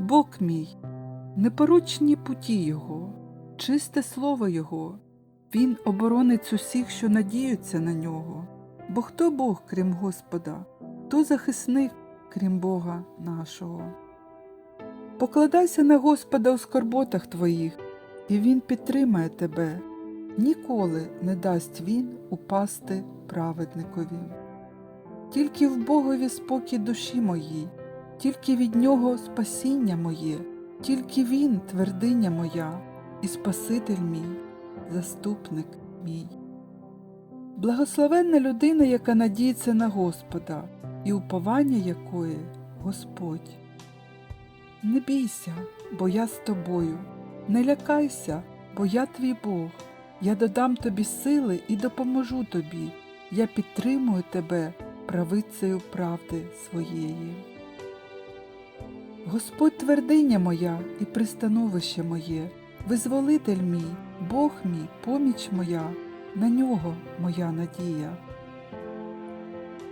Бог мій, непорочні путі Його, чисте слово Його, Він оборонець усіх, що надіються на нього. Бо хто Бог, крім Господа, хто захисник, крім Бога нашого? Покладайся на Господа у скорботах твоїх, і Він підтримає тебе. Ніколи не дасть Він упасти праведникові. Тільки в Богові спокій душі моїй, тільки від Нього спасіння моє, тільки Він твердиня моя, і Спаситель мій, заступник мій. Благословенна людина, яка надіється на Господа, і уповання якої Господь. Не бійся, бо я з тобою, не лякайся, бо я твій Бог. Я додам тобі сили і допоможу тобі. Я підтримую тебе правицею правди своєї. Господь твердиня моя і пристановище моє, визволитель мій, Бог мій, поміч моя, на нього моя надія.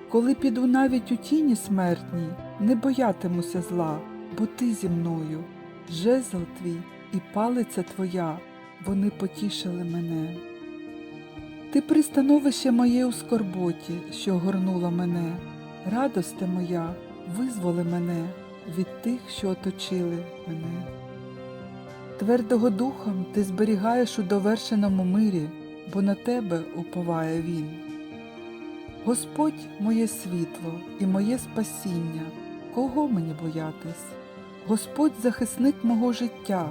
Коли піду навіть у тіні смертній, не боятимуся зла, бо ти зі мною, жезл твій і палиця твоя, вони потішили мене. Ти пристановище моє у скорботі, що огорнула мене, радосте моя, визволи мене від тих, що оточили мене. Твердого духом ти зберігаєш у довершеному мирі, бо на тебе уповає він. Господь моє світло і моє спасіння, кого мені боятись? Господь захисник мого життя,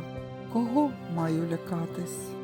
кого маю лякатись?